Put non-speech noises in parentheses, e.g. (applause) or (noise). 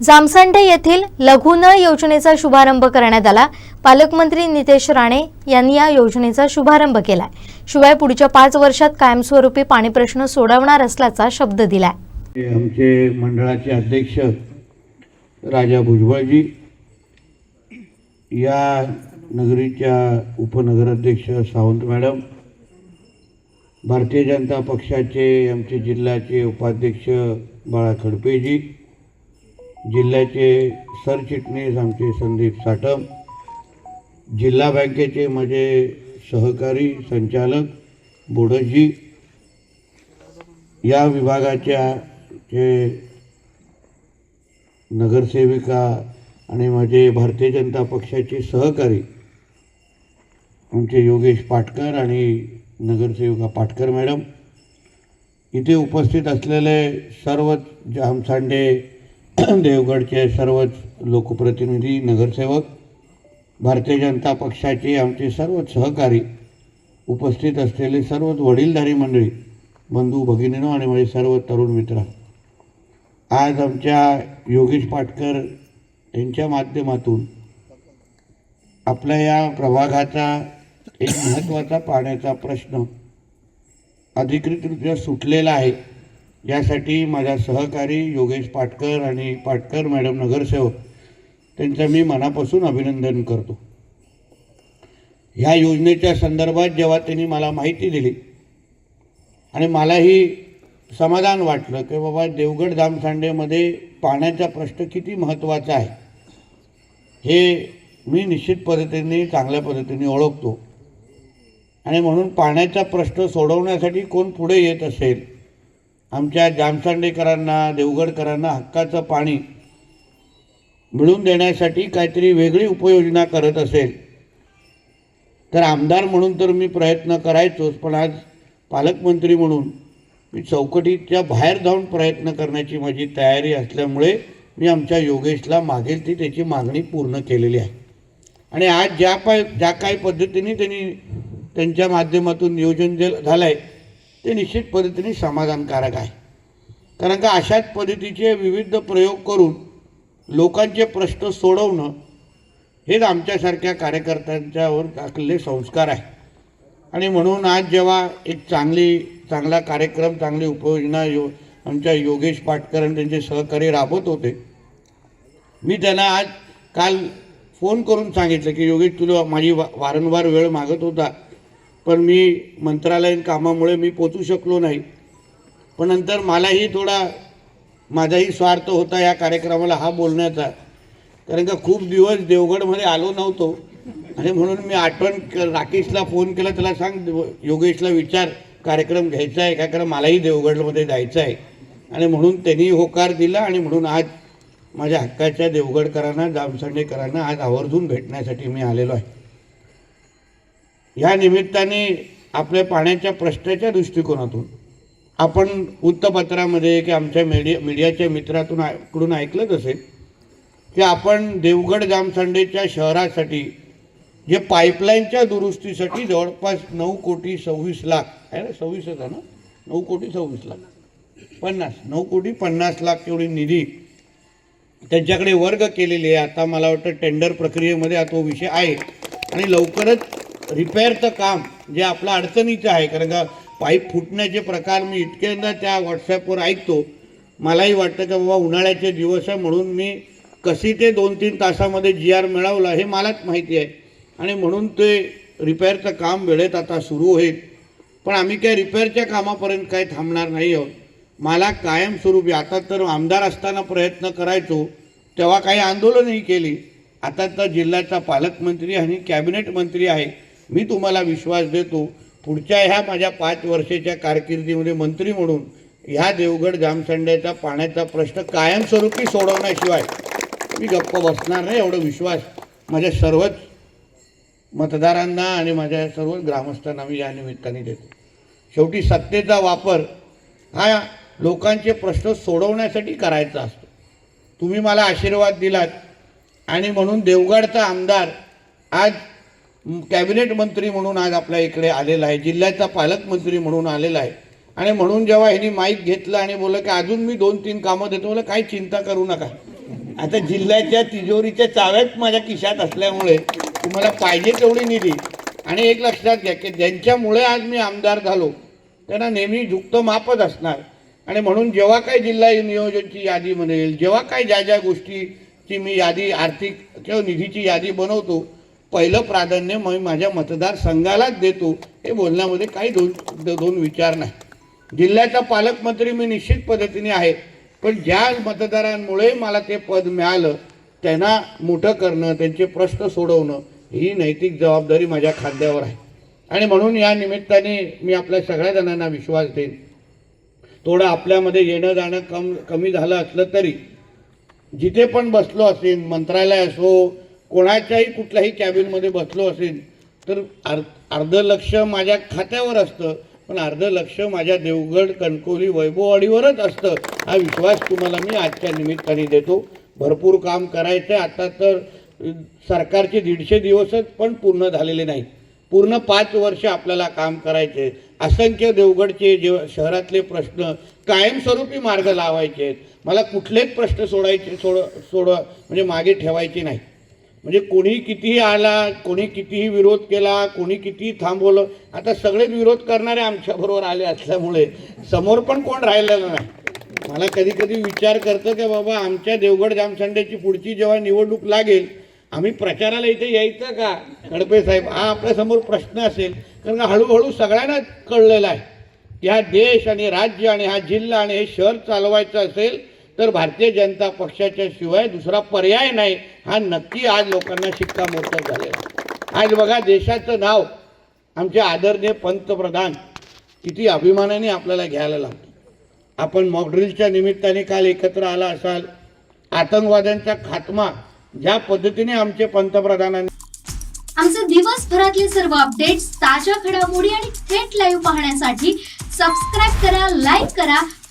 जामसंडे येथील लघुनळ योजनेचा शुभारंभ करण्यात आला. पालकमंत्री नितेश राणे यांनी या योजनेचा शुभारंभ केलाय. शिवाय पुढच्या पाच वर्षात कायमस्वरूपी पाणी प्रश्न सोडवणार असल्याचा शब्द दिलाय. आमचे मंडळाचे अध्यक्ष राजा भुजबळजी या नगरीच्या उपनगराध्यक्ष सावंत मॅडम भारतीय जनता पक्षाचे आमचे जिल्ह्याचे उपाध्यक्ष बाळा खडपेजी जिल्ह्याचे सरचिटणीस आमचे संदीप साटम जिल्हा बँकेचे माझे सहकारी संचालक बोडजी या विभागाच्या जे नगरसेविका आणि माझे भारतीय जनता पक्षाचे सहकारी आमचे योगेश पाटकर आणि नगरसेविका पाटकर मॅडम. इथे उपस्थित असलेले सर्व जामसांडे (clears throat) देवगडचे सर्वच लोकप्रतिनिधी नगरसेवक भारतीय जनता पक्षाचे आमचे सर्वच सहकारी उपस्थित असलेले सर्वच वडीलधारी मंडळी बंधू भगिनीनो आणि माझे सर्व तरुण मित्र. आज आमच्या योगेश पाटकर यांच्या माध्यमातून आपल्या या प्रभागाचा एक महत्त्वाचा पाण्याचा प्रश्न अधिकृतरित्या सुटलेला आहे. यासाठी माझा सहकारी योगेश पाटकर आणि पाटकर मॅडम नगरसेवक त्यांचं मी मनापासून अभिनंदन करतो. ह्या योजनेच्या संदर्भात जेव्हा त्यांनी मला माहिती दिली आणि मलाही समाधान वाटलं की बाबा देवगड जामसांडेमध्ये पाण्याचा प्रश्न किती महत्त्वाचा आहे हे मी निश्चित पद्धतीने चांगल्या पद्धतीने ओळखतो. आणि म्हणून पाण्याचा प्रश्न सोडवण्यासाठी कोण पुढे येत असेल आमच्या जामसांडेकरांना देवगडकरांना हक्काचं पाणी मिळून देण्यासाठी काहीतरी वेगळी उपयोजना करत असेल. तर आमदार म्हणून तर मी प्रयत्न करायचोच पण आज पालकमंत्री म्हणून मी चौकटीच्या बाहेर जाऊन प्रयत्न करण्याची माझी तयारी असल्यामुळे मी आमच्या योगेशला मागेल ती त्याची मागणी पूर्ण केलेली आहे. आणि आज ज्या पाय ज्या काही पद्धतीने त्यांनी त्यांच्या माध्यमातून नियोजन जे झालं आहे ते निश्चित पद्धतीने समाधानकारक आहे. कारण का अशाच पद्धतीचे विविध प्रयोग करून लोकांचे प्रश्न सोडवणं हेच आमच्यासारख्या कार्यकर्त्यांच्यावर टाकलेले संस्कार आहे. आणि म्हणून आज जेव्हा एक चांगली चांगला कार्यक्रम चांगली उपयोजना यो आमच्या योगेश पाटकर आणि त्यांचे सहकारी राबवत होते. मी त्यांना आज काल फोन करून सांगितलं की योगेश तुला माझी वा वारंवार वेळ मागत होता. पण मी मंत्रालयीन कामामुळे मी पोचू शकलो नाही. पण नंतर मलाही थोडा माझाही स्वार्थ होता या कार्यक्रमाला हा बोलण्याचा. कारण का खूप दिवस देवगडमध्ये आलो नव्हतो. आणि म्हणून मी आठवण राकेशला फोन केला त्याला सांग योगेशला विचार कार्यक्रम घ्यायचा आहे का? कारण मलाही देवगडमध्ये जायचं आहे. आणि म्हणून त्यांनी होकार दिला आणि म्हणून आज माझ्या हक्काच्या देवगडकरांना जामसंडेकरांना आज आवर्जून भेटण्यासाठी मी आलेलो आहे. या निमित्ताने आपल्या पाण्याच्या प्रश्नाच्या दृष्टिकोनातून आपण वृत्तपत्रामध्ये की आमच्या मीडिया मीडियाच्या मित्रातून कडून ऐकलंच असेल की आपण देवगड जामसंडेच्या शहरासाठी जे पाईपलाईनच्या दुरुस्तीसाठी जवळपास नऊ कोटी सव्वीस लाख आहे ना? सव्वीसच आहे ना? नऊ कोटी सव्वीस लाख. पन्नास नऊ कोटी पन्नास लाख एवढी निधी त्यांच्याकडे वर्ग केलेली आहे. आता मला वाटतं टेंडर प्रक्रियेमध्ये हा तो विषय आहे. आणि लवकरच रिपेअरचं काम जे आपलं अडचणीचं आहे कारण का पाईप फुटण्याचे प्रकार मी इतक्यांदा त्या व्हॉट्सॲपवर ऐकतो. मलाही वाटतं की बाबा उन्हाळ्याचे दिवस आहे म्हणून मी कशी ते दोन तीन तासामध्ये जी आर मिळवलं हे मलाच माहिती आहे. आणि म्हणून ते रिपेअरचं काम वेळेत आता सुरू होईल. पण आम्ही काय रिपेअरच्या कामापर्यंत काय थांबणार नाही आहोत. मला कायमस्वरूपी आता तर आमदार असताना प्रयत्न करायचो तेव्हा काही आंदोलनही केली. आता तर जिल्ह्याचा पालकमंत्री आणि कॅबिनेट मंत्री आहे. मी तुम्हाला विश्वास देतो पुढच्या ह्या माझ्या पाच वर्षाच्या कारकिर्दीमध्ये मंत्री म्हणून ह्या देवगड जामसंड्याचा पाण्याचा प्रश्न कायमस्वरूपी सोडवण्याशिवाय मी गप्प बसणार नाही एवढा विश्वास माझ्या सर्वच मतदारांना आणि माझ्या सर्व ग्रामस्थांना मी या निमित्ताने देतो. शेवटी सत्तेचा वापर हा लोकांचे प्रश्न सोडवण्यासाठी करायचा असतो. तुम्ही मला आशीर्वाद दिलात आणि म्हणून देवगडचा आमदार आज कॅबिनेट मंत्री म्हणून आज आपल्या इकडे आलेला आहे जिल्ह्याचा पालकमंत्री म्हणून आलेला आहे. आणि म्हणून जेव्हा ह्यांनी माईक घेतलं आणि बोललं की अजून मी दोन तीन कामं देतो मला काही चिंता करू नका. आता जिल्ह्याच्या तिजोरीच्या चाव्यात माझ्या खिशात असल्यामुळे तुम्हाला पाहिजे तेवढी निधी. आणि एक लक्षात घ्या की ज्यांच्यामुळे आज मी आमदार झालो त्यांना नेहमी झुकतं मापच असणार. आणि म्हणून जेव्हा काही जिल्हा नियोजनची यादी बनेल जेव्हा काही ज्या ज्या गोष्टीची मी यादी आर्थिक किंवा निधीची यादी बनवतो पहिलं प्राधान्य मी माझ्या मतदारसंघालाच देतो. हे बोलण्यामध्ये काही दोन दोन विचार नाही. जिल्ह्याचा पालकमंत्री मी निश्चित पद्धतीने आहे. पण ज्या मतदारांमुळे मला ते पद मिळालं त्यांना मोठं करणं त्यांचे प्रश्न सोडवणं ही नैतिक जबाबदारी माझ्या खांद्यावर आहे. आणि म्हणून या निमित्ताने मी आपल्या सगळ्या जणांना विश्वास देईन. थोडं आपल्यामध्ये येणं जाणं कम कमी झालं असलं तरी जिथे पण बसलो असेल मंत्रालय असो कोणाच्याही कुठल्याही कॅबिनमध्ये बसलो असेल तर अर् अर्धं लक्ष माझ्या खात्यावर असतं पण अर्धं लक्ष माझ्या देवगड कणकोली वैभववाडीवरच असतं हा विश्वास तुम्हाला मी आजच्या निमित्ताने देतो. भरपूर काम करायचं आहे आता तर सरकारचे दीडशे दिवसच पण पूर्ण झालेले नाही पूर्ण पाच वर्ष आपल्याला काम करायचे असंख्य देवगडचे जे शहरातले प्रश्न कायमस्वरूपी मार्ग लावायचे आहेत. मला कुठलेच प्रश्न सोडायचे सोड सोड म्हणजे मागे ठेवायचे नाही म्हणजे कोणी कितीही आला कोणी कितीही विरोध केला कोणी कितीही थांबवलं आता सगळेच विरोध करणारे आमच्याबरोबर आले असल्यामुळे समोर पण कोण राहिलेलं नाही. मला कधी कधी विचार करतं की बाबा आमच्या देवगड जामसंडेची पुढची जेव्हा निवडणूक लागेल आम्ही प्रचाराला इथे यायचं का? खडपे साहेब हा आपल्यासमोर प्रश्न असेल. कारण का हळूहळू सगळ्यांना कळलेला आहे. की हा देश आणि राज्य आणि हा जिल्हा आणि हे शहर चालवायचं असेल तर भारतीय जनता पक्षाच्या शिवाय दुसरा पर्याय नाही. हा नक्की आज लोकांना शिक्कामोर्तब झालेला आहे. आज बघा देशाचं नाव आमचे आदरणीय पंतप्रधान किती अभिमानाने आपल्याला घ्यायला लागतं आपण मॉकड्रिलच्या निमित्ताने काल एकत्र आला असाल. आतंकवाद्यांचा खात्मा ज्या पद्धतीने आमचे पंतप्रधानांनी आमचे दिवसभरातले सर्व अपडेट्स ताज्या घडामोडी आणि थेट लाईव्ह पाहण्यासाठी सबस्क्राईब करा लाईक करा